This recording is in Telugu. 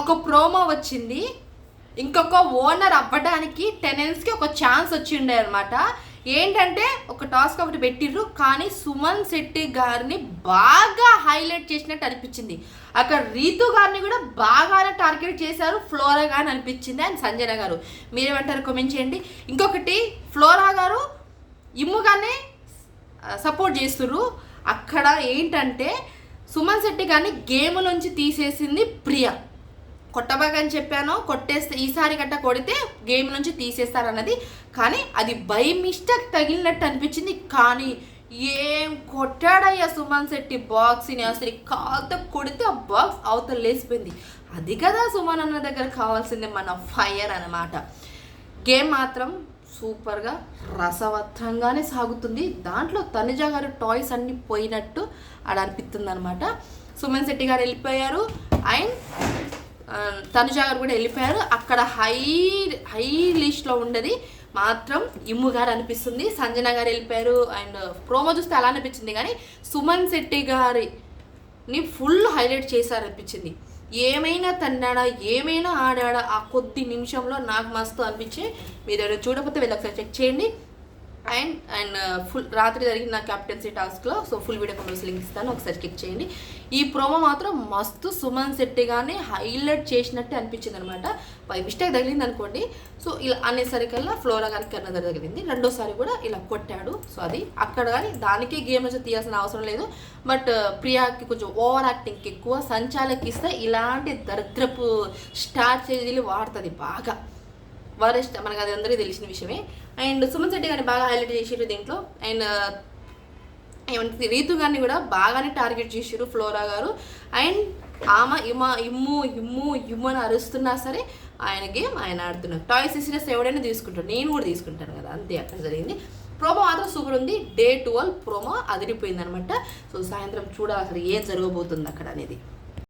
ఒక ప్రోమో వచ్చింది. ఇంకొక ఓనర్ అవ్వడానికి టెనెన్స్కి ఒక ఛాన్స్ వచ్చిండే అనమాట ఏంటంటే ఒక టాస్క్ ఒకటి పెట్టిర్రు కానీ సుమన్ శెట్టి గారిని బాగా హైలైట్ చేసినట్టు అనిపించింది. అక్కడ రీతు గారిని కూడా బాగానే టార్గెట్ చేశారు ఫ్లోరా గారిని అనిపించింది అండ్ సంజన గారు. మీరేమంటారు కామెంట్ చేయండి. ఇంకొకటి ఫ్లోరా గారు ఇమ్ముగానే సపోర్ట్ చేస్తుర్రు. అక్కడ ఏంటంటే సుమన్ శెట్టి గారిని గేమ్ నుంచి తీసేసింది ప్రియ. కొట్టబాగని చెప్పాను కొట్టేస్తే ఈసారి గట్ట కొడితే గేమ్ నుంచి తీసేస్తారన్నది. కానీ అది బై మిస్టేక్ తగిలినట్టు అనిపించింది. కానీ ఏం కొట్టాడయ్యా సుమన్ శెట్టి బాక్స్ని అసలు కాలుతో కొడితే ఆ బాక్స్ అవతల లేచిపోయింది. అది కదా సుమన్ అన్న దగ్గర కావాల్సింది మన ఫైర్ అనమాట గేమ్ మాత్రం సూపర్గా రసవత్రంగానే సాగుతుంది. దాంట్లో తనుజ గారు టాయ్స్ అన్ని పోయినట్టు అడనిపిస్తుంది అనిపిస్తుంది అనమాట సుమన్ శెట్టి గారు వెళ్ళిపోయారు. అండ్ తనుజ గారు కూడా వెళ్ళిపోయారు. అక్కడ హై హై లిస్ట్లో ఉండేది మాత్రం ఇమ్ము గారు అనిపిస్తుంది. సంజన గారు వెళ్ళిపోయారు. అండ్ ప్రోమో చూస్తే అలా అనిపించింది కానీ సుమన్ శెట్టి గారిని ఫుల్ హైలైట్ చేశారు అనిపించింది ఏమైనా తన్నాడా ఏమైనా ఆడాడా ఆ కొద్ది నిమిషంలో నాకు మస్తు అనిపించి మీరు ఎవరైనా చూడకపోతే వెళ్ళి ఒకసారి చెక్ చేయండి. అండ్ అండ్ ఫుల్ రాత్రి జరిగిన క్యాప్టెన్సీ టాస్క్లో so full video comments link ఇస్తాను ఒకసారి క్లిక్ చేయండి. ఈ ప్రోమో మాత్రం మస్తు సుమన్ శెట్టి గానే హైలైట్ చేసినట్టే అనిపించింది అనమాట బై మిస్టేక్ తగిలింది అనుకోండి. సో ఇలా అనేసరికల్లా ఫ్లోరా గారికి కన్నదర్ తగిలింది. రెండోసారి కూడా ఇలా కొట్టాడు. సో అది అక్కడ కానీ దానికే గేమ్ నుంచి తీయాల్సిన అవసరం లేదు. బట్ uh, ప్రియాకి కొంచెం ఓవర్ యాక్టింగ్కి ఎక్కువ సంచాలకి ఇస్తే ఇలాంటి దరిద్రపు స్ట్రాటజీలు వాడుతుంది బాగా. వరస్ట్ మనకు అది అందరికీ తెలిసిన విషయమే. అండ్ సుమన్ శెట్టి గారిని బాగా హైలైట్ చేసారు దీంట్లో. అండ్ ఏమంటే రీతు గారిని కూడా బాగానే టార్గెట్ చేసారు ఫ్లోరా గారు. అండ్ ఆమె ఇమ ఇమ్ము ఇమ్ము ఇమ్ము అని అరుస్తున్నా సరే ఆయన గేమ్ ఆయన ఆడుతున్నారు. టాయ్స్ సీరియస్ ఎవడైనా తీసుకుంటాడు. నేను కూడా తీసుకుంటాను కదా అంతే అక్కడ జరిగింది. ప్రోమో మాత్రం సూపర్ ఉంది. డే ట్వెల్వ్ ప్రోమో అదిరిపోయింది అనమాట సో సాయంత్రం చూడాలి అసలు ఏం జరగబోతుంది అక్కడ అనేది.